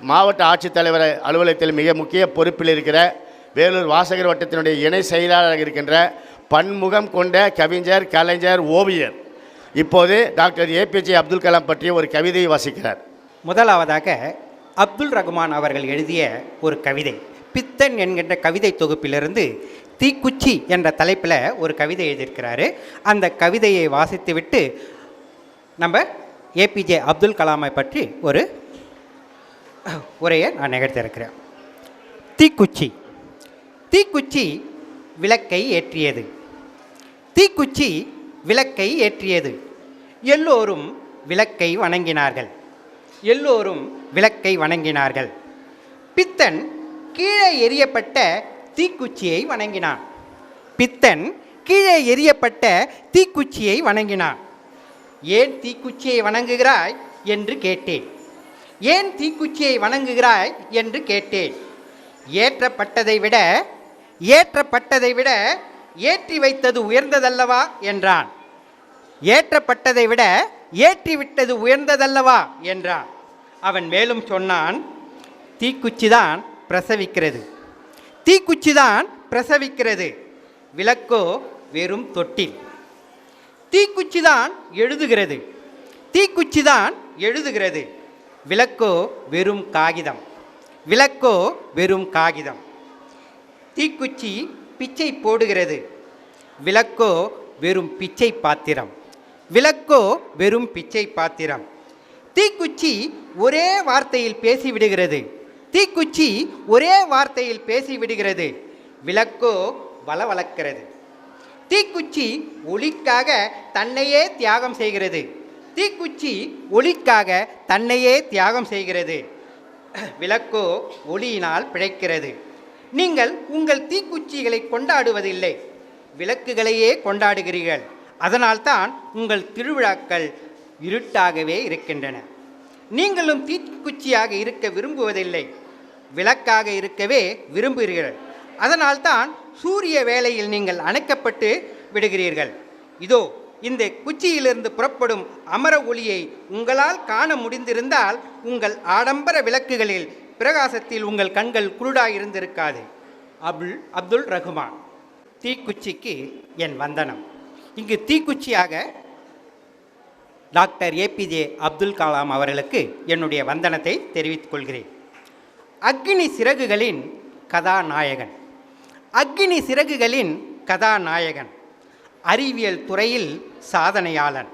மாவட்ட ஆட்சித்தலைவர் அலுவலகத்தில் மிக முக்கிய பொறுப்பில் இருக்கிற வேலூர் வாசகர் வட்டத்தினுடைய இணை செயலாளராக இருக்கின்ற பன்முகம் கொண்ட கவிஞர் கலைஞர் ஓவியர். இப்போது டாக்டர் ஏபிஜே அப்துல் கலாம் பற்றிய ஒரு கவிதையை வாசிக்கிறார். முதலாவதாக அப்துல் ரகுமான் அவர்கள் எழுதிய ஒரு கவிதை. பித்தன் என்கின்ற கவிதை தொகுப்பிலிருந்து தீக்குச்சி என்ற தலைப்பில் ஒரு கவிதை எழுதியிருக்கிறாரு. அந்த கவிதையை வாசித்துவிட்டு நம்ம ஏபிஜே அப்துல் கலாமை பற்றி ஒரு உரையை நான் நிகழ்த்தியிருக்கிறேன் தீக்குச்சி. தீக்குச்சி விளக்கை ஏற்றியது. தீக்குச்சி விளக்கை ஏற்றியது. எல்லோரும் விளக்கை வணங்கினார்கள். எல்லோரும் விளக்கை வணங்கினார்கள். பித்தன் கீழே எரியப்பட்ட தீக்குச்சியை வணங்கினான். பித்தன் கீழே எரியப்பட்ட தீக்குச்சியை வணங்கினான். ஏன் தீக்குச்சியை வணங்குகிறாய்? என்று கேட்டேன். ஏன் தீக்குச்சியை வணங்குகிறாய் என்று கேட்டேன். ஏற்றப்பட்டதை விட ஏற்றப்பட்டதை விட ஏற்றி வைத்தது உயர்ந்ததல்லவா என்றான். ஏற்றப்பட்டதை விட ஏற்றிவிட்டது உயர்ந்ததல்லவா என்றான். அவன் மேலும் சொன்னான் தீக்குச்சிதான் பிரசவிக்கிறது. தீக்குச்சிதான் பிரசவிக்கிறது. விளக்கோ வெறும் தொட்டில். தீக்குச்சிதான் எழுதுகிறது. தீக்குச்சிதான் எழுதுகிறது. விளக்கோ வெறும் காகிதம். விளக்கோ வெறும் காகிதம். தீக்குச்சி பிச்சை போடுகிறது. விளக்கோ வெறும் பிச்சை பாத்திரம். விளக்கோ வெறும் பிச்சை பாத்திரம். தீக்குச்சி ஒரே வார்த்தையில் பேசிவிடுகிறது தீக்குச்சி ஒரே வார்த்தையில் பேசிவிடுகிறது விளக்கோ வளவளக்கிறது தீக்குச்சி ஒளிக்காக தன்னையே தியாகம் செய்கிறது. தீக்குச்சி ஒளிக்காக தன்னையே தியாகம் செய்கிறது. விளக்கோ ஒளியினால் பிழைக்கிறது. நீங்கள் உங்கள் தீக்குச்சிகளை கொண்டாடுவதில்லை. விளக்குகளையே கொண்டாடுகிறீர்கள். அதனால்தான் உங்கள் திருவிழாக்கள் இருட்டாகவே இருக்கின்றன. நீங்களும் தீக்குச்சியாக இருக்க விரும்புவதில்லை. விளக்காக இருக்கவே விரும்புகிறீர்கள். அதனால்தான் சூரிய வேளையில் நீங்கள் அணைக்கப்பட்டு விடுகிறீர்கள். இதோ இந்த குச்சியிலிருந்து புறப்படும் அமர ஒளியை உங்களால் காண முடிந்திருந்தால் உங்கள் ஆடம்பர விளக்குகளில் பிரகாசத்தில் உங்கள் கண்கள் குருடாயிருந்திருக்காது. அபுல் அப்துல் ரகுமான் தீக்குச்சிக்கு என் வந்தனம். இங்கு தீக்குச்சியாக டாக்டர் ஏபிஜே அப்துல் கலாம் அவர்களுக்கு என்னுடைய வந்தனத்தை தெரிவித்துக் கொள்கிறேன் அக்னி சிறகுகளின் கதாநாயகன். அக்னி சிறகுகளின் கதாநாயகன். அறிவியல் துறையில் சாதனையாளன்.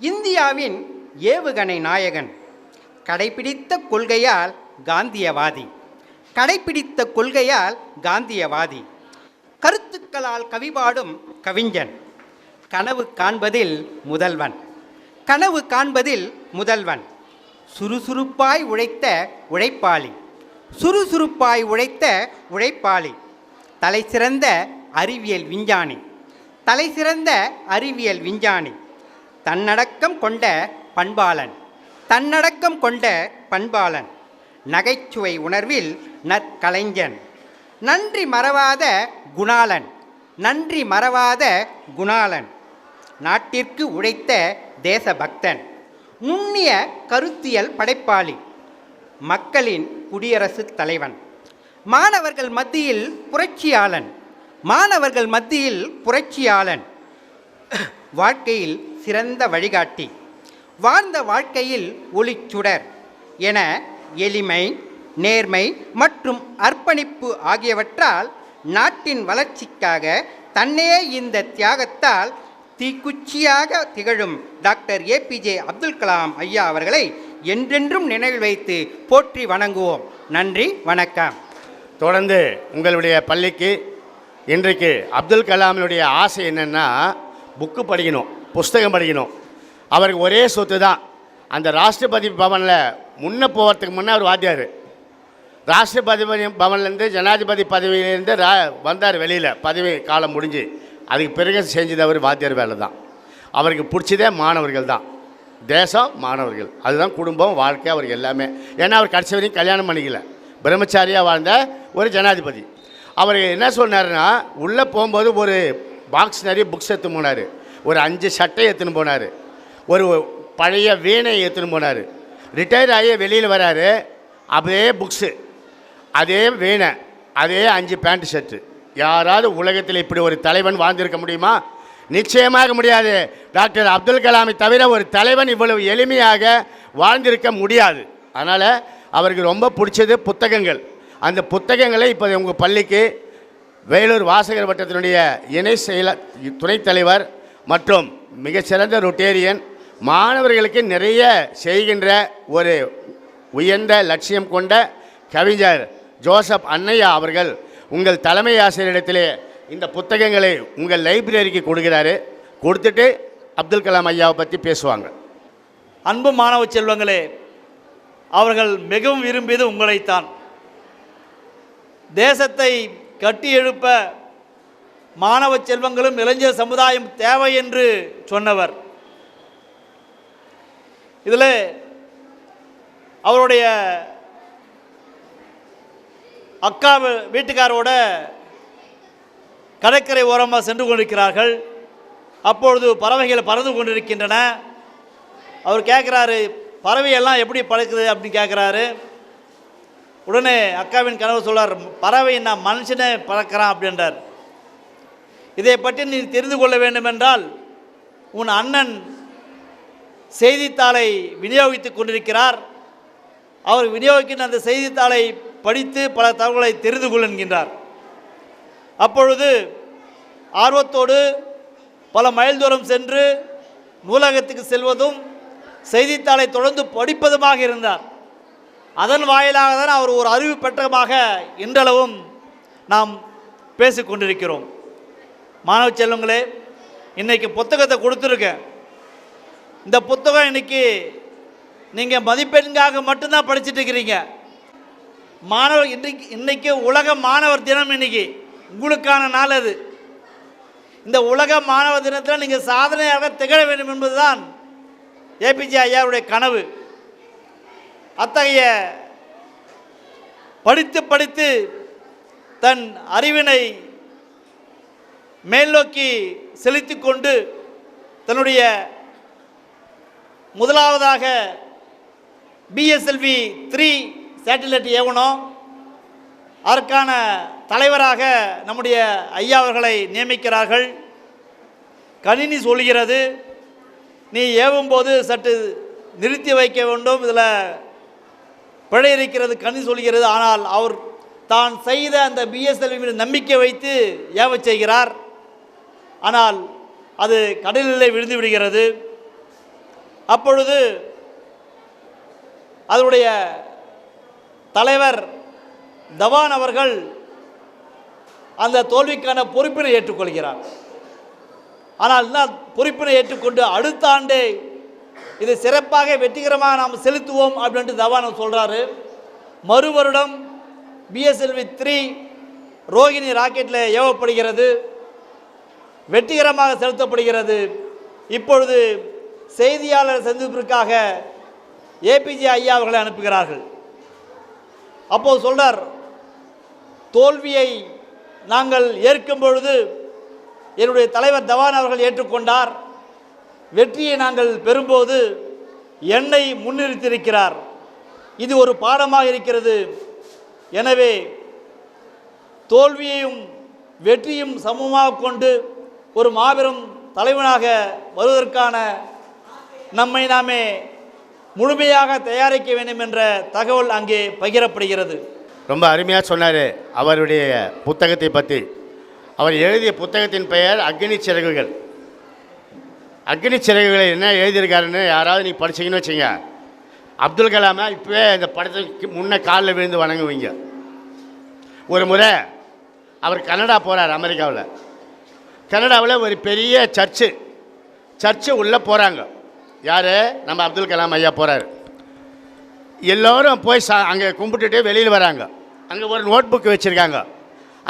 இந்தியாவின் ஏவுகணை நாயகன். கடைபிடித்த கொள்கையால் காந்தியவாதி. கடைபிடித்த கொள்கையால் காந்தியவாதி. கருத்துக்களால் கவிபாடும் கவிஞன். கனவு காண்பதில் முதல்வன். கனவு காண்பதில் முதல்வன். சுறுசுறுப்பாய் உழைத்த உழைப்பாளி. சுறுசுறுப்பாய் உழைத்த உழைப்பாளி. தலைசிறந்த அறிவியல் விஞ்ஞானி. தலைசிறந்த அறிவியல் விஞ்ஞானி தன்னடக்கம் கொண்ட பண்பாளன் தன்னடக்கம் கொண்ட பண்பாளன் நகைச்சுவை உணர்வில் நற்கலைஞன் நன்றி மறவாத குணாளன் நன்றி மறவாத குணாளன் நாட்டிற்கு உழைத்த தேசபக்தன் நுண்ணிய கருத்தியல் படைப்பாளி மக்களின் குடியரசுத் தலைவன் மாணவர்கள் மத்தியில் புரட்சியாளன் மாணவர்கள் மத்தியில் புரட்சியாளன் வாழ்க்கையில் சிறந்த வழிகாட்டி வாழ்ந்த வாழ்க்கையில் ஒளிச்சுடர் என எளிமை நேர்மை மற்றும் அர்ப்பணிப்பு ஆகியவற்றால் நாட்டின் வளர்ச்சிக்காக தன்னே இந்த தியாகத்தால் தீக்குச்சியாக திகழும் டாக்டர் ஏபிஜே அப்துல் கலாம் ஐயா அவர்களை என்றென்றும் நினைவில் வைத்து போற்றி வணங்குவோம். நன்றி வணக்கம். தொடர்ந்து உங்களுடைய பள்ளிக்கு இன்றைக்கு அப்துல் கலாமினுடைய ஆசை என்னென்னா புக்கு படிக்கணும் புஸ்தகம் படிக்கணும். அவருக்கு ஒரே சொத்து தான். அந்த ராஷ்டிரபதி பவனில் முன்னே போகிறதுக்கு முன்னே அவர் வாத்தியார். ராஷ்டிரபதி பவன்லேருந்து ஜனாதிபதி பதவியிலேருந்து ரா வந்தார் வெளியில். பதவி காலம் முடிஞ்சு அதுக்கு பிறகு செஞ்சது அவர் வாத்தியார் வேலை தான். அவருக்கு பிடிச்சதே மாணவர்கள் தான். தேசம் மாணவர்கள். அதுதான் குடும்பம் வாழ்க்கை அவருக்கு எல்லாமே. ஏன்னா அவர் கடைசி வரையும் கல்யாணம் பண்ணிக்கல. பிரம்மச்சாரியாக வாழ்ந்த ஒரு ஜனாதிபதி. அவர் என்ன சொன்னாருன்னா உள்ளே போகும்போது ஒரு பாக்ஸ் நிறைய புக்ஸ் எடுத்துன்னு போனார். ஒரு அஞ்சு சட்டை எடுத்துன்னு போனார். ஒரு பழைய வீணை எடுத்துன்னு போனார். ரிட்டையர் ஆகி வெளியில் வராரு. அதே புக்ஸு அதே வீணை அதே அஞ்சு பேண்ட் ஷர்ட்டு யாராவது உலகத்தில் இப்படி ஒரு தலைவன் வாழ்ந்திருக்க முடியுமா? நிச்சயமாக முடியாது. டாக்டர் அப்துல் கலாமை தவிர ஒரு தலைவன் இவ்வளவு எளிமையாக வாழ்ந்திருக்க முடியாது. அதனால் அவருக்கு ரொம்ப பிடிச்சது புத்தகங்கள். அந்த புத்தகங்களை இப்போ உங்கள் பள்ளிக்கு வேலூர் வாசகர் வட்டத்தினுடைய இணை செயல துணைத் தலைவர் மற்றும் மிகச்சிறந்த ரொட்டேரியன் மாணவர்களுக்கு நிறைய செய்கின்ற ஒரு உயர்ந்த லட்சியம் கொண்ட கவிஞர் ஜோசப் அன்னையா அவர்கள் உங்கள் தலைமை ஆசிரியரிடத்திலே இந்த புத்தகங்களை உங்கள் லைப்ரரிக்கு கொடுக்கிறாரு. கொடுத்துட்டு அப்துல் கலாம் ஐயாவை பற்றி பேசுவாங்க. அன்பு மாணவ செல்வங்களே அவர்கள் மிகவும் விரும்பியது உங்களைத்தான். தேசத்தை கட்டி எழுப்ப மாணவ செல்வங்களும் இளைஞர் சமுதாயம் தேவை என்று சொன்னவர். இதில் அவருடைய அக்கா வீட்டுக்காரோட கடற்கரை ஓரமாக சென்று கொண்டிருக்கிறார்கள். அப்பொழுது பறவைகள் பறந்து கொண்டிருக்கின்றன. அவர் கேட்குறாரு பறவையெல்லாம் எப்படி பழக்குது அப்படின்னு கேட்குறாரு. உடனே அக்காவின் கனவு சொல்றார் பறவை நான் மனுஷனை பறக்கிறான் அப்படின்றார். இதை பற்றி நீ தெரிந்து கொள்ள வேண்டுமென்றால் உன் அண்ணன் செய்தித்தாளை விநியோகித்துக் கொண்டிருக்கிறார். அவர் விநியோகிக்கின்ற அந்த செய்தித்தாளை படித்து பல தகவல்களை தெரிந்து கொள் என்கின்றார். அப்பொழுது ஆர்வத்தோடு பல மைல் தூரம் சென்று நூலகத்துக்கு செல்வதும் செய்தித்தாளை தொடர்ந்து படிப்பதுமாக இருந்தார். அதன் வாயிலாக தான் அவர் ஒரு அறிவு பெற்றமாக இன்றளவும் நாம் பேசிக்கொண்டிருக்கிறோம் மாணவ செல்வங்களே இன்றைக்கி புத்தகத்தை கொடுத்துருக்கேன். இந்த புத்தகம் இன்னைக்கு நீங்கள் மதிப்பெண்காக மட்டும்தான் படிச்சுட்டு இருக்கிறீங்க. மாணவர் இன்றைக்கு இன்றைக்கி உலக மாணவர் தினம் இன்னைக்கு. உங்களுக்கான நாள் அது. இந்த உலக மாணவர் தினத்தில் நீங்கள் சாதனையாக திகழ வேண்டும் என்பதுதான் ஏபிஜே ஐயாவுடைய கனவு. அத்தகைய படித்து படித்து தன் அறிவினை மேல்நோக்கி செலுத்தி கொண்டு தன்னுடைய முதலாவதாக பிஎஸ்எல்வி த்ரீ சேட்டிலைட் ஏவனம் அதற்கான தலைவராக நம்முடைய ஐயா அவர்களை நியமிக்கிறார்கள். கணினி சொல்கிறது. நீ ஏவும்போது சற்று நிறுத்தி வைக்க வேண்டும். இதில் பிழை இருக்கிறது கணினி சொல்கிறது. ஆனால் அவர் தான் செய்த அந்த பிஎஸ்எல்வி மீது நம்பிக்கை வைத்து ஏவச் செய்கிறார். ஆனால் அது கடலிலே விழுந்து விடுகிறது. அப்பொழுது அதனுடைய தலைவர் தவான் அவர்கள் அந்த தோல்விக்கான பொறுப்பினை ஏற்றுக்கொள்கிறார். ஆனால் என்ன பொறுப்பினை ஏற்றுக்கொண்டு அடுத்த ஆண்டே இது சிறப்பாக வெற்றிகரமாக நாம் செலுத்துவோம் அப்படின்ட்டு தவானம் சொல்கிறாரு மறு வருடம் பிஎஸ்எல்வி த்ரீ ரோகிணி ராக்கெட்டில் ஏவப்படுகிறது. வெற்றிகரமாக செலுத்தப்படுகிறது. இப்பொழுது செய்தியாளர் சந்திப்பிற்காக ஏபிஜே ஐயா அவர்களை அனுப்புகிறார்கள். அப்போது சொல்றார் தோல்வியை நாங்கள் ஏற்கும் பொழுது என்னுடைய தலைவர் தவான் அவர்கள் ஏற்றுக்கொண்டார். வெற்றியை நாங்கள் பெறும்போது என்னை முன்னிறுத்தியிருக்கிறார். இது ஒரு பாடமாக இருக்கிறது. எனவே தோல்வியையும் வெற்றியும் சமமாக கொண்டு ஒரு மாபெரும் தலைவனாக வருவதற்கான நம்மை நாமே முழுமையாக தயாரிக்க வேண்டும் என்ற தகவல் அங்கே பகிரப்படுகிறது. ரொம்ப அருமையாக சொன்னார் அவருடைய புத்தகத்தை பற்றி அவர் எழுதிய புத்தகத்தின் பெயர் அக்னி சிறகுகள். அக்னி சிறகுகளை என்ன எழுதியிருக்காருன்னு யாராவது நீ படிச்சீங்கன்னு வச்சுங்க. அப்துல் கலாமை இப்போவே இந்த படத்துக்கு முன்னே காலில் விழுந்து வணங்குவீங்க. ஒரு முறை அவர் கனடா போகிறார் அமெரிக்காவில். கனடாவில் ஒரு பெரிய சர்ச்சு சர்ச்சு உள்ளே போகிறாங்க யார்? நம்ம அப்துல் கலாம் ஐயா போகிறாரு எல்லோரும் போய் சா அங்கே கும்பிட்டுட்டு வெளியில் வராங்க. அங்கே ஒரு நோட் புக் வச்சுருக்காங்க.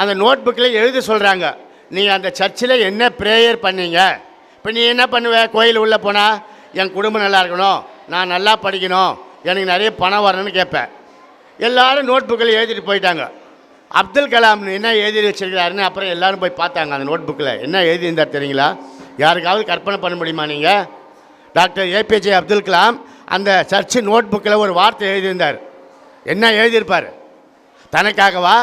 அந்த நோட் புக்கில் எழுத சொல்கிறாங்க நீங்கள் அந்த சர்ச்சில் என்ன ப்ரேயர் பண்ணீங்க? இப்போ நீ என்ன பண்ணுவ? கோயில் உள்ளே போனால் என் குடும்பம் நல்லா இருக்கணும். நான் நல்லா படிக்கணும். எனக்கு நிறைய பணம் வரணும்னு கேட்பேன் எல்லோரும் நோட் புக்கில் எழுதிட்டு போயிட்டாங்க. அப்துல் கலாம் என்ன எழுதி வச்சிருக்கிறாருன்னு அப்புறம் எல்லோரும் போய் பார்த்தாங்க அந்த நோட் புக்கில் என்ன எழுதியிருந்தார் தெரியுங்களா? யாருக்காவது கற்பனை பண்ண முடியுமா நீங்கள் டாக்டர் ஏபிஜே அப்துல் கலாம் அந்த சர்ச்சு நோட் புக்கில் ஒரு வார்த்தை எழுதியிருந்தார். என்ன எழுதியிருப்பார்? தனக்காகவா?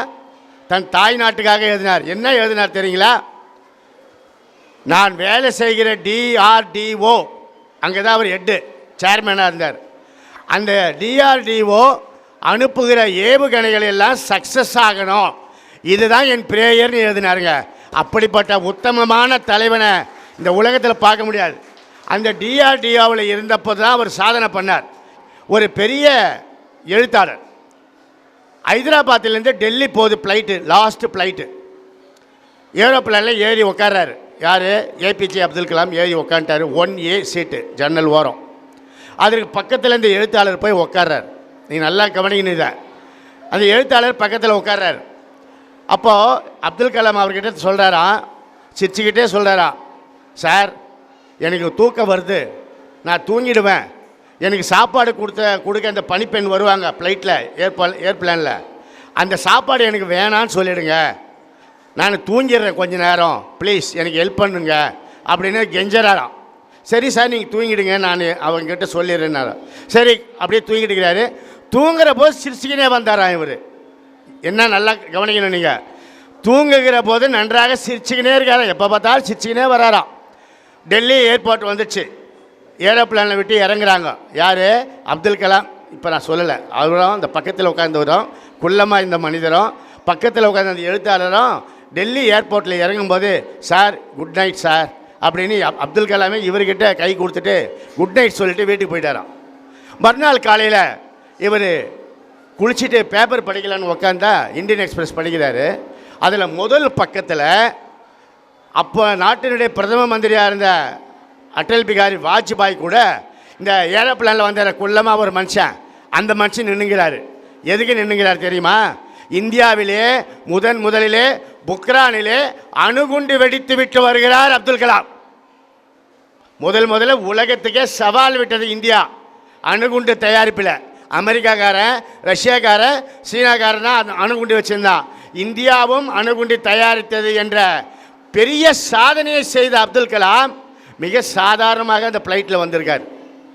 தன் தாய் நாட்டுக்காக எழுதினார். என்ன எழுதினார் தெரியுங்களா? நான் வேலை செய்கிற டிஆர்டிஓ அங்கே தான் அவர் ஹெட்டு சேர்மேனாக இருந்தார். அந்த டிஆர்டிஓ அனுப்புகிற ஏவுகணைகள் எல்லாம் சக்ஸஸ் ஆகணும். இதுதான் என் பிரேயர்னு எழுதினாருங்க. அப்படிப்பட்ட உத்தமமான தலைவனை இந்த உலகத்தில் பார்க்க முடியாது. அந்த டிஆர்டிஓவில் இருந்தப்போ தான் அவர் சாதனை பண்ணார். ஒரு பெரிய எழுத்தாளர். ஹைதராபாத்திலேருந்து டெல்லி போகுது ஃப்ளைட்டு லாஸ்ட்டு ஃப்ளைட்டு ஏரோப்ளைனில் ஏறி உட்கார்றாரு. யார்? ஏபிஜே அப்துல் கலாம் ஏறி உட்காந்துட்டாரு ஒன் ஏ சீட்டு ஜன்னல் ஓரம். அதற்கு பக்கத்தில் இந்த எழுத்தாளர் போய் உட்கார்றாரு நீ நல்லா கவனிக்கணும் இதை. அந்த எழுத்தாளர் பக்கத்தில் உட்கார்றார் அப்போது அப்துல் கலாம் அவர்கிட்ட சொல்கிறாராம் சிரிச்சுக்கிட்டே சொல்கிறாராம் சார் எனக்கு தூக்கம் வருது. நான் தூங்கிடுவேன். எனக்கு சாப்பாடு கொடுத்த கொடுக்க அந்த பனிப்பெண் வருவாங்க ஃப்ளைட்டில் ஏர்பா ஏர்பிளேனில் அந்த சாப்பாடு எனக்கு வேணான்னு சொல்லிவிடுங்க நான் தூங்கிடுறேன் கொஞ்ச நேரம். ப்ளீஸ் எனக்கு ஹெல்ப் பண்ணுங்க. அப்படின்னு கெஞ்சராராம் சரி சார் நீங்கள் தூங்கிடுங்க. நான் அவங்ககிட்ட சொல்லிடுறேன்னாரு சரி அப்படியே தூங்கிட்டு தூங்குற போது சிரிச்சுக்கினே வந்தாராம் இவர். என்ன நல்லா கவனிக்கணும் நீங்கள் தூங்குகிற போது நன்றாக சிரிச்சுக்கினே இருக்காராம். எப்போ பார்த்தாலும் சிரிச்சுக்கினே வராராம். டெல்லி ஏர்போர்ட் வந்துச்சு. ஏரோப்ளானில் விட்டு இறங்குறாங்க. யார்? அப்துல் கலாம். இப்போ நான் சொல்லலை. அவரும் அந்த பக்கத்தில் உட்காந்தவரும் குள்ளமாக இந்த மனிதரும் பக்கத்தில் உட்காந்து அந்த எழுத்தாளரும் டெல்லி ஏர்போர்ட்டில் இறங்கும்போது சார் குட் நைட் சார் அப்படின்னு அப்- அப்துல் கலாமே இவர்கிட்ட கை கொடுத்துட்டு குட் நைட் சொல்லிட்டு வீட்டுக்கு போயிட்டாராம். மறுநாள் காலையில் இவர் குளிச்சுட்டு பேப்பர் படிக்கலான்னு உட்காந்தா இந்தியன் எக்ஸ்பிரஸ் படிக்கிறாரு. அதில் முதல் பக்கத்தில் அப்போ நாட்டினுடைய பிரதம மந்திரியாக இருந்த அட்டல் பிகாரி வாஜ்பாய் கூட இந்த ஏரோப்ளானில் வந்த குள்ளமாக ஒரு மனுஷன். அந்த மனுஷன் நின்றுங்கிறாரு எதுக்கு நின்றுங்கிறார் தெரியுமா? இந்தியாவிலே முதன் முதலிலே புக்ரானிலே அணுகுண்டு வெடித்து விட்டு வருகிறார் அப்துல் கலாம். முதல் முதல்ல உலகத்துக்கே சவால் விட்டது இந்தியா. அணுகுண்டு தயாரிப்பில். அமெரிக்காக்காரன் ரஷ்யாக்காரன் சீனாக்காரன் தான் அணுகுண்டு வச்சுருந்தான் இந்தியாவும் அணுகுண்டு தயாரித்தது என்ற பெரிய சாதனையை செய்த அப்துல் கலாம் மிக சாதாரணமாக அந்த ஃப்ளைட்டில் வந்திருக்கார்.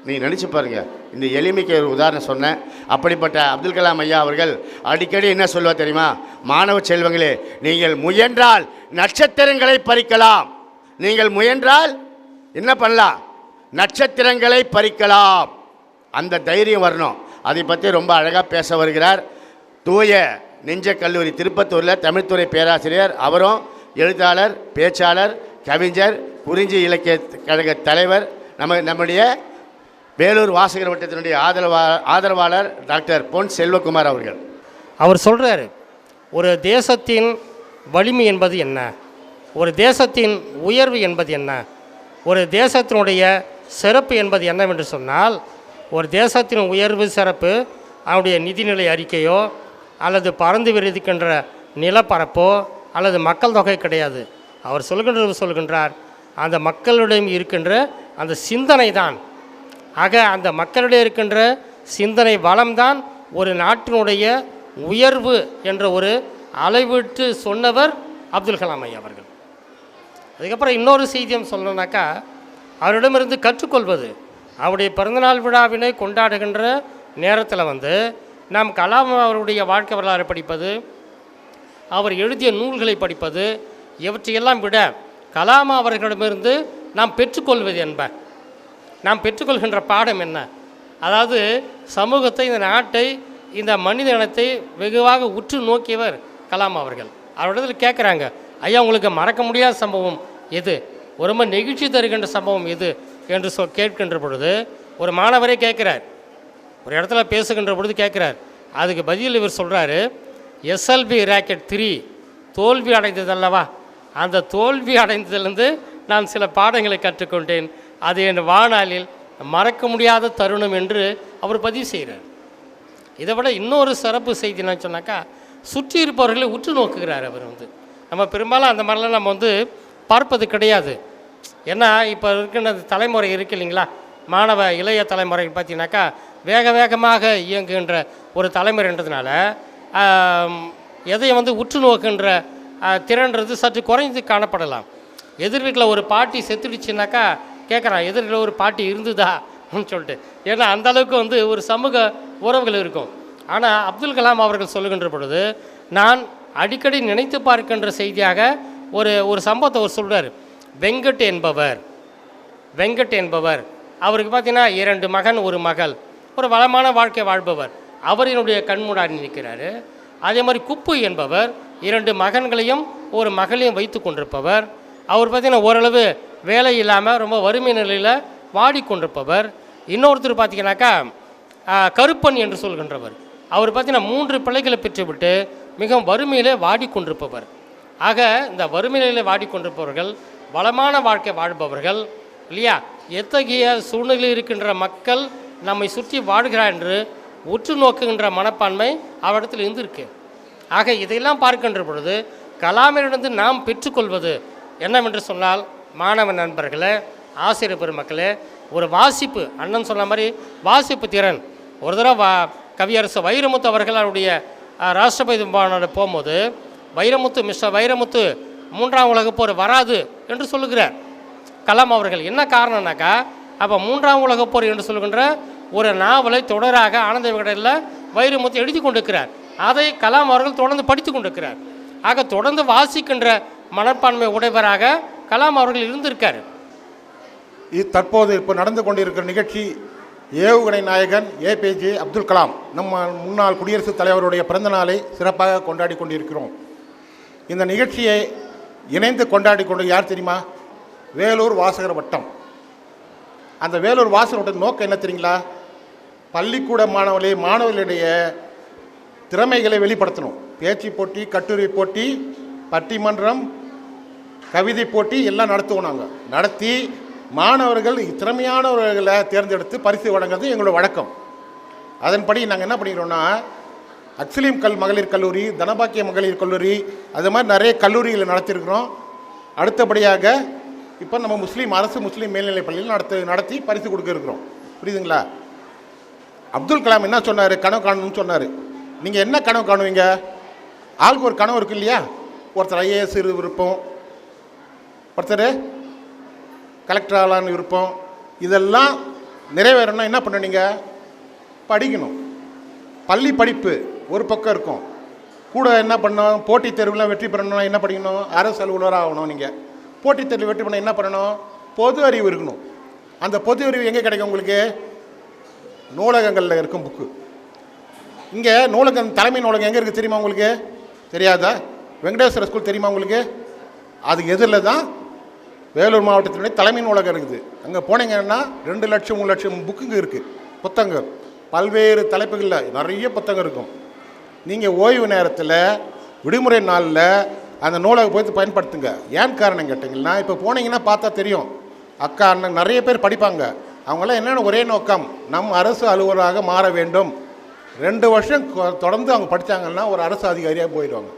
நீ நினச்சி பாருங்கள் இந்த எளிமைக்கு ஒரு உதாரணம் சொன்னேன். அப்படிப்பட்ட அப்துல் கலாம் ஐயா அவர்கள் அடிக்கடி என்ன சொல்லுவார் தெரியுமா? மாணவ செல்வங்களே நீங்கள் முயன்றால் நட்சத்திரங்களை பறிக்கலாம். நீங்கள் முயன்றால் என்ன பண்ணலாம்? நட்சத்திரங்களை பறிக்கலாம். அந்த தைரியம் வரணும். அதை பற்றி ரொம்ப அழகாக பேச வருகிறார். தூய நெஞ்ச கல்லூரி திருப்பத்தூரில் தமிழ்துறை பேராசிரியர். அவரும் எழுத்தாளர் பேச்சாளர் கவிஞர் குறிஞ்சி இலக்கிய கழக தலைவர். நம்ம நம்முடைய வேலூர் வாசகர் வட்டத்தினுடைய ஆதரவா ஆதரவாளர் டாக்டர் பொன் செல்வகுமார் அவர்கள். அவர் சொல்கிறாரு ஒரு தேசத்தின் வலிமை என்பது என்ன? ஒரு தேசத்தின் உயர்வு என்பது என்ன? ஒரு தேசத்தினுடைய சிறப்பு என்பது என்னவென்று சொன்னால் ஒரு தேசத்தின் உயர்வு சிறப்பு அவனுடைய நிதிநிலை அறிக்கையோ அல்லது பறந்து விரிதிக்கின்ற நிலப்பரப்போ அல்லது மக்கள் தொகை கிடையாது. அவர் சொல்கின்ற சொல்கின்றார் அந்த மக்களிடம் இருக்கின்ற அந்த சிந்தனை தான் ஆக அந்த மக்களிடையே இருக்கின்ற சிந்தனை வளம்தான் ஒரு நாட்டினுடைய உயர்வு என்ற ஒரு அளவிட்டு சொன்னவர் அப்துல் கலாம் ஐயா அவர்கள். அதுக்கப்புறம் இன்னொரு செய்தியும் சொல்லணுன்னாக்கா அவரிடமிருந்து கற்றுக்கொள்வது அவருடைய பிறந்தநாள் விழாவினை கொண்டாடுகின்ற நேரத்தில் வந்து நாம் கலாம் அவருடைய வாழ்க்கை வரலாறு படிப்பது அவர் எழுதிய நூல்களை படிப்பது இவற்றையெல்லாம் விட கலாம் அவர்களிடமிருந்து நாம் பெற்றுக்கொள்வது என்ப நாம் பெற்றுக்கொள்கின்ற பாடம் என்ன? அதாவது சமூகத்தை இந்த நாட்டை இந்த மனித இனத்தை வெகுவாக உற்று நோக்கியவர் கலாம் அவர்கள். அவரிடத்தில் கேட்குறாங்க ஐயா உங்களுக்கு மறக்க முடியாத சம்பவம் எது? ரொம்ப நெகிழ்ச்சி தருகின்ற சம்பவம் எது? என்று சொ கேட்கின்ற பொழுது ஒரு மாணவரே கேட்குறார். ஒரு இடத்துல பேசுகின்ற பொழுது கேட்குறார். அதுக்கு பதில் இவர் சொல்கிறாரு எஸ்எல்பி ராக்கெட் த்ரீ தோல்வி அடைந்ததல்லவா? அந்த தோல்வி அடைந்ததுலேருந்து நான் சில பாடங்களை கற்றுக்கொண்டேன். அது என் வாழ்நாளில் மறக்க முடியாத தருணம் என்று அவர் பதிவு செய்கிறார். இதை விட இன்னொரு சிறப்பு செய்தி என்ன சொன்னாக்கா சுற்றி இருப்பவர்களை உற்று நோக்குகிறார் அவர் வந்து. நம்ம பெரும்பாலும் அந்த மாதிரிலாம் நம்ம வந்து பார்ப்பது கிடையாது. ஏன்னா இப்போ இருக்கின்ற தலைமுறை இருக்கு இல்லைங்களா? மாணவ இளைய தலைமுறை பார்த்தீங்கன்னாக்கா வேக வேகமாக இயங்குகின்ற ஒரு தலைமுறைன்றதுனால எதையும் வந்து உற்று நோக்குன்ற திறன்றது சற்று குறைந்து காணப்படலாம். எதிர் வீட்டில் ஒரு பாட்டி செத்துடுச்சுனாக்கா கேட்குறான் எதிரில் ஒரு பாட்டி இருந்துதா? அப்படின்னு சொல்லிட்டு. ஏன்னா அந்த அளவுக்கு வந்து ஒரு சமூக உறவுகள் இருக்கும். ஆனால் அப்துல் கலாம் அவர்கள் சொல்லுகின்ற பொழுது நான் அடிக்கடி நினைத்து பார்க்கின்ற செய்தியாக ஒரு ஒரு சம்பவத்தை அவர் சொல்கிறார் வெங்கட் என்பவர் வெங்கட் என்பவர். அவருக்கு பார்த்தீங்கன்னா இரண்டு மகன் ஒரு மகள். ஒரு வளமான வாழ்க்கை வாழ்பவர். அவர் என்னுடைய கண்முடாடி நிற்கிறாரு. அதே மாதிரி குப்பு என்பவர் இரண்டு மகன்களையும் ஒரு மகளையும் வைத்து கொண்டிருப்பவர். அவர் பார்த்தீங்கன்னா ஓரளவு வேலை இல்லாமல் ரொம்ப வறுமை நிலையில் வாடிக்கொண்டிருப்பவர். இன்னொருத்தர் பார்த்தீங்கன்னாக்கா கருப்பன் என்று சொல்கின்றவர். அவர் பார்த்தீங்கன்னா மூன்று பிள்ளைகளை பெற்றுவிட்டு மிகவும் வறுமையிலே வாடிக்கொண்டிருப்பவர். ஆக இந்த வறுமையிலே வாடிக்கொண்டிருப்பவர்கள் வளமான வாழ்க்கை வாழ்பவர்கள் இல்லையா? எத்தகைய சூழ்நிலையில் இருக்கின்ற மக்கள் நம்மை சுற்றி வாழ்கிறார் என்று உற்று நோக்குகின்ற மனப்பான்மை அவரிடத்தில் இருந்திருக்கு. ஆக இதையெல்லாம் பார்க்கின்ற பொழுது கலாமிலிருந்து நாம் பெற்றுக்கொள்வது என்னவென்று சொன்னால் மாணவ நண்பர்களை ஆசிரியர் பெருமக்களே ஒரு வாசிப்பு அண்ணன் சொன்ன மாதிரி வாசிப்பு திறன். ஒரு தடவை வா கவியரசு வைரமுத்து அவர்கள் அவருடைய ராஷ்டிரபதி மாநாடு போகும்போது வைரமுத்து மிஸ்டர் வைரமுத்து மூன்றாம் உலகப் போர் வராது என்று சொல்லுகிறார். கலாம் அவர்கள் என்ன காரணம்னாக்கா அப்போ மூன்றாம் உலகப் போர் என்று சொல்கின்ற ஒரு நாவலை தொடராக ஆனந்த விகடனில் வைரமுத்து எழுதி கொண்டிருக்கிறார். அதை கலாம் அவர்கள் தொடர்ந்து படித்து கொண்டிருக்கிறார். ஆக தொடர்ந்து வாசிக்கின்ற மனப்பான்மை உடையவராக கலாம் அவர்கள் இருந்திருக்கார். இது தற்போது இப்போ நடந்து கொண்டிருக்கிற நிகழ்ச்சி ஏவுகணை நாயகன் ஏபிஜே அப்துல் கலாம். நம்ம முன்னாள் குடியரசுத் தலைவருடைய பிறந்த நாளை சிறப்பாக கொண்டாடி கொண்டிருக்கிறோம். இந்த நிகழ்ச்சியை இணைந்து கொண்டாடி கொண்டு யார் தெரியுமா? வேலூர் வாசகர் வட்டம். அந்த வேலூர் வாசகர் வட்டம் நோக்கம் என்ன தெரியுங்களா? பள்ளிக்கூட மாணவர்களே மாணவர்களுடைய திறமைகளை வெளிப்படுத்தணும். பேச்சு போட்டி கட்டுரை போட்டி பட்டிமன்றம் கவிதை போட்டி எல்லாம் நடத்துவோம் நாங்கள் நடத்தி மாணவர்கள் திறமையானவர்களை தேர்ந்தெடுத்து பரிசு வழங்குறது எங்களோட வழக்கம். அதன்படி நாங்கள் என்ன பண்ணிக்கிறோன்னா அக்ஸலீம் கல் மகளிர் கல்லூரி தனபாக்கிய மகளிர் கல்லூரி அது மாதிரி நிறைய கல்லூரிகளை நடத்தியிருக்கிறோம் அடுத்தபடியாக இப்போ நம்ம முஸ்லீம் அரசு முஸ்லீம் மேல்நிலைப் பள்ளியில் நடத்து நடத்தி பரிசு கொடுக்க இருக்கிறோம். புரியுதுங்களா? அப்துல் கலாம் என்ன சொன்னார்? கனவு காணணும்னு சொன்னார். நீங்கள் என்ன கனவு காணுவீங்க? ஆளுக்கு ஒரு கனவு இருக்கு இல்லையா? ஒருத்தர் ஐஏஎஸ் விருப்பம் ஒருத்தர் கலெக்டர் ஆகலான்னு விருப்பம். இதெல்லாம் நிறைவேறணும்னா என்ன பண்ணுவீங்க படிக்கணும். பள்ளி படிப்பு ஒரு பக்கம் இருக்கும். கூட என்ன பண்ணணும்? போட்டித் தேர்வுலாம் வெற்றி பெறணும்னா என்ன படிக்கணும்? அரசு அலுவலராக ஆகணும் நீங்கள் போட்டித் தேர்வு வெற்றி பண்ண என்ன பண்ணணும்? பொது அறிவு இருக்கணும். அந்த பொது அறிவு எங்கே கிடைக்கும் உங்களுக்கு? நூலகங்களில் இருக்கும் புக்கு இங்கே நூலகம் தலைமை நூலகம் எங்கே இருக்குது தெரியுமா உங்களுக்கு? தெரியாதா? வெங்கடேஸ்வர ஸ்கூல் தெரியுமா உங்களுக்கு? அது எதிரில் தான் வேலூர் மாவட்டத்தினுடைய தலைமை நூலகம் இருக்குது. அங்கே போனீங்கன்னா ரெண்டு லட்சம் மூணு லட்சம் புக்குங்க இருக்குது புத்தகங்கள். பல்வேறு தலைப்புகளில் நிறைய புத்தகம் இருக்கும். நீங்கள் ஓய்வு நேரத்தில் விடுமுறை நாளில் அந்த நூலகம் போய் பயன்படுத்துங்க. ஏன் காரணம் கேட்டிங்கன்னா இப்போ போனீங்கன்னா பார்த்தா தெரியும். அக்கா அண்ணன் நிறைய பேர் படிப்பாங்க. அவங்களாம் என்னென்ன ஒரே நோக்கம்? நம் அரசு அலுவலராக மாற வேண்டும். ரெண்டு வருஷம் தொடர்ந்து அவங்க படித்தாங்கன்னா ஒரு அரசு அதிகாரியாக போயிடுவாங்க.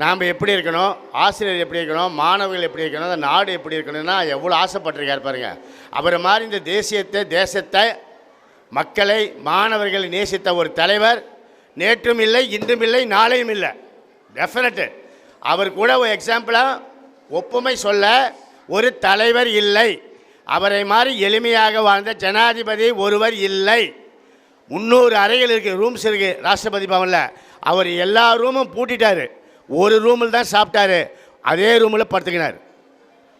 நாம் எப்படி இருக்கணும்? ஆசிரியர் எப்படி இருக்கணும்? மாணவர்கள் எப்படி இருக்கணும்? அந்த நாடு எப்படி இருக்கணும்னா எவ்வளோ ஆசைப்பட்டிருக்காரு பாருங்கள் அவர் மாதிரி இந்த தேசியத்தை தேசத்தை மக்களை மாணவர்களை நேசித்த ஒரு தலைவர் நேற்றும் இல்லை இன்றும் இல்லை நாளையும் இல்லை. டெஃபினட்டு அவர் கூட ஒரு எக்ஸாம்பிளாக ஒப்புமை சொல்ல ஒரு தலைவர் இல்லை. அவரை மாதிரி எளிமையாக வாழ்ந்த ஜனாதிபதி ஒருவர் இல்லை. முந்நூறு அறைகள் இருக்குது ரூம்ஸ் இருக்குது ராஷ்டிரபதி பவனில். அவர் எல்லா ரூமும் பூட்டிட்டார். ஒரு ரூமில் தான் சாப்பிட்டாரு. அதே ரூமில் படுத்துக்கினார்.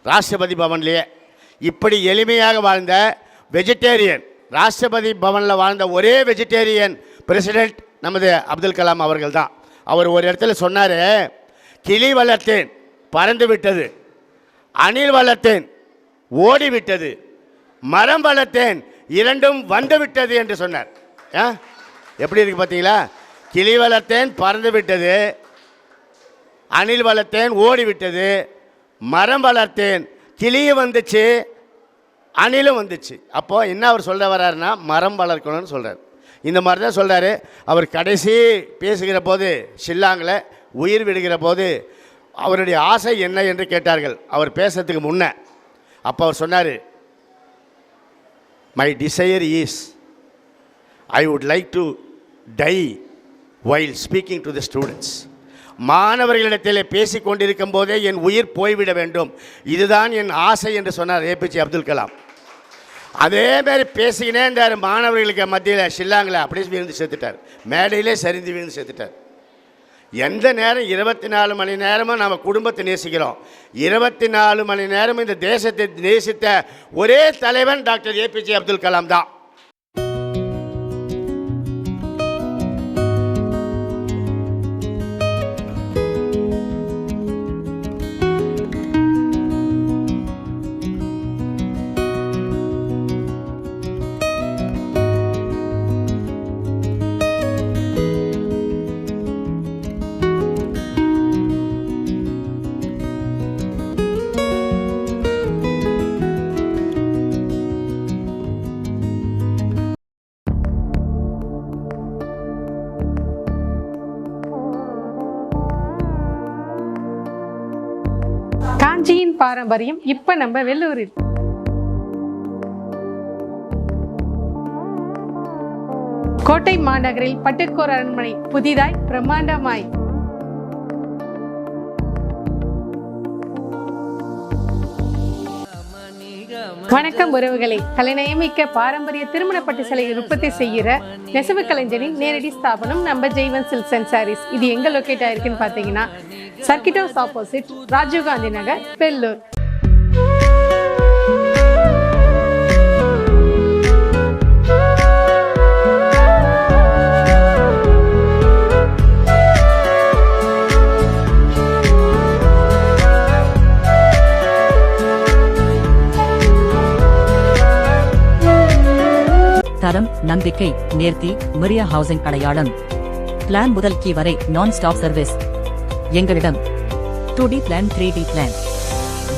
ராஷ்டிரபதி பவன்லேயே. இப்படி எளிமையாக வாழ்ந்த வெஜிடேரியன் ராஷ்டிரபதி பவனில் வாழ்ந்த ஒரே வெஜிடேரியன் பிரசிடெண்ட் நமது அப்துல் கலாம் அவர்கள் தான். அவர் ஒரு இடத்துல சொன்னார் கிளி வளர்த்தேன் பறந்து விட்டது. அணில் வளர்த்தேன் ஓடிவிட்டது மரம் வளர்த்தேன் இரண்டும் வந்து விட்டது என்று சொன்னார். ஆ? எப்படி இருக்கு பார்த்தீங்களா கிளி வளர்த்தேன் பறந்து விட்டது. அணில் வளர்த்தேன் ஓடி விட்டது மரம் வளர்த்தேன். கிளியும் வந்துச்சு. அணிலும் வந்துச்சு. அப்போது என்ன அவர் சொல்ல வர்றாருன்னா மரம் வளர்க்கணும்னு சொல்கிறார் இந்த மாதிரி தான் சொல்கிறாரு அவர் கடைசி பேசுகிற போது ஷில்லாங்கில் உயிர் விடுகிற போது அவருடைய ஆசை என்ன என்று கேட்டார்கள். அவர் பேசுறதுக்கு முன்ன அப்போ அவர் சொன்னார் my desire is I would like to die while speaking to the students மாணவர்களிடத்தில் பேசிக் கொண்டிருக்கும் போதே என் உயிர் போய்விட வேண்டும். இதுதான் என் ஆசை என்று சொன்னார் ஏபிஜே அப்துல் கலாம். அதே மாதிரி பேசிக்கினே இருந்தார் மாணவர்களுக்கு மத்தியில் ஷில்லாங்கில் அப்படியே விழுந்து சேர்த்துட்டார் மேடையிலே சரிந்து விழுந்து சேர்த்துட்டார் எந்த நேரம் இருபத்தி நாலு மணி நேரமும் நம்ம குடும்பத்தை நேசிக்கிறோம். இருபத்தி நாலு மணி நேரமும் இந்த தேசத்தை நேசித்த ஒரே தலைவன் டாக்டர் ஏபிஜே அப்துல் கலாம் தான். பாரம்பரியம் இப்ப நம்ம வெள்ளூரில். கோட்டை மாநகரில் பட்டுக்கோர் அரண்மனை புதிதாய் பிரம்மாண்டமாய். வணக்கம் உறவுகளை. கலைநயமிக்க பாரம்பரிய திருமண பட்டு சிலையை உற்பத்தி செய்கிற நெசவு கலைஞரின் நேரடி ஸ்தாபனம் நம்ம ஜெய்வன் சில்க் அண்ட் சாரீஸ். இது எங்க லொக்கேட் ஆயிருக்குன்னு பார்த்தீங்கன்னா circuit house opposite Rajiv Gandhi Nagar Bellur தரம் நம்பிக்கை நேர்த்தி மரியா ஹவுசிங் அடையாளம். பிளான் முதல் கீ வரை நான் ஸ்டாப் சர்வீஸ் எங்களிடம் two D plan three D plan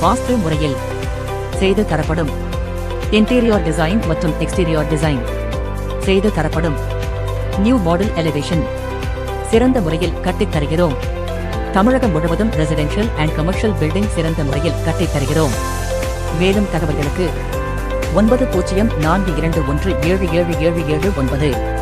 vastu முறையில் செய்து தரப்படும் இன்டீரியர் டிசைன் மற்றும் எக்ஸ்டீரியர் டிசைன் செய்து தரப்படும் நியூ மாடல் எலிவேஷன் சிறந்த முறையில் கட்டித் தருகிறோம். தமிழகம் முழுவதும் ரெசிடென்ஷியல் அண்ட் கமர்ஷியல் பில்டிங் சிறந்த முறையில் கட்டித் தருகிறோம். மேலும் தகவல்களுக்கு ஒன்பது பூஜ்ஜியம் நான்கு இரண்டு ஒன்று ஏழு ஏழு ஏழு ஏழு ஒன்பது.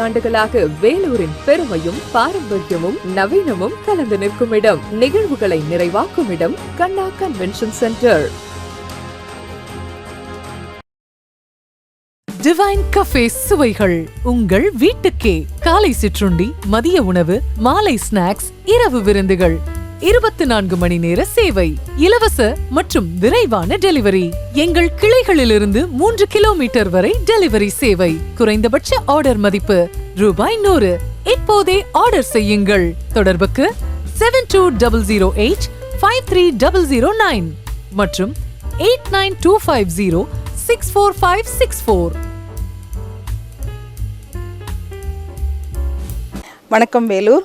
ஆண்டுகளாக வேலூரின் பெருமையும் பாரம்பரியமும் நவீனமும் கலந்து நிற்கும் இடம். நிகழ்வுகளை நிறைவாக்கும் இடம் Kanna convention centre divine cafe சுவைகள் உங்கள் வீட்டுக்கே. காலை சிற்றுண்டி மதிய உணவு மாலை ஸ்நாக்ஸ் இரவு விருந்துகள். இருபத்தி நான்கு மணி நேர சேவை இலவச மற்றும் விரைவான டெலிவரி. எங்கள் கிளைகளிலிருந்து மூன்று கிலோமீட்டர் வரை டெலிவரி சேவை. குறைந்தபட்ச ஆர்டர் மதிப்பு ரூபாய் நூறு. இப்போதே ஆர்டர் செய்யுங்கள். தொடர்புக்கு seven two double zero eight five three double zero nine மற்றும் eight nine two five zero six four five six four வணக்கம் வேலூர்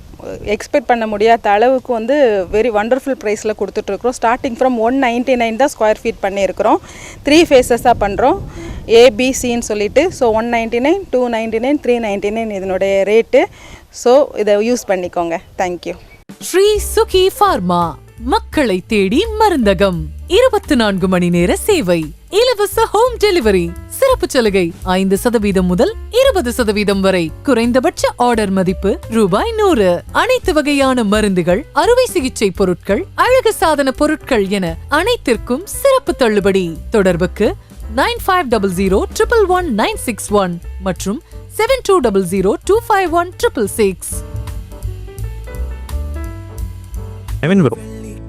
எக்ஸ்பெக்ட் பண்ண முடியாத அளவுக்கு வந்து வெரி வண்டர்ஃபுல் ப்ரைஸில் கொடுத்துட்ருக்குறோம். Starting from one ninety nine தான் ஸ்கொயர் ஃபீட் பண்ணியிருக்கிறோம். த்ரீ ஃபேஸஸாக பண்ணுறோம் ஏபிசின்னு சொல்லிட்டு so one ninety nine two ninety nine three ninety nine இதனுடைய ரேட்டு ஸோ இதை யூஸ் பண்ணிக்கோங்க. Thank you Sri Suki pharma மக்களை தேடி மருந்தகம். இருபத்தி நான்கு மணி நேர சேவை. இலவச ஹோம் டெலிவரி சிறப்பு சலுகை ஐந்து சதவீதம் முதல் இருபது சதவீதம் வரை. குறைந்தபட்ச ஆர்டர் மதிப்பு ரூபாய் நூறு. அனைத்து வகையான மருந்துகள் அறுவை சிகிச்சை பொருட்கள் அழகு சாதன பொருட்கள் என அனைத்திற்கும் சிறப்பு தள்ளுபடி. தொடர்புக்கு nine five double zero triple one nine six one மற்றும் seven two double zero two five one triple six. Bro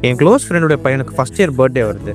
என் க்ளோஸ் ஃப்ரெண்டோட பையனுக்கு ஃபஸ்ட் இயர் பர்த்டே வருது.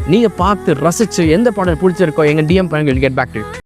நீங்கள் பார்த்து ரசிச்சு எந்த பாடல் பிடிச்சிருக்கோ எங்கள் டிஎம் பண்ணுங்க கெட் பேக் டு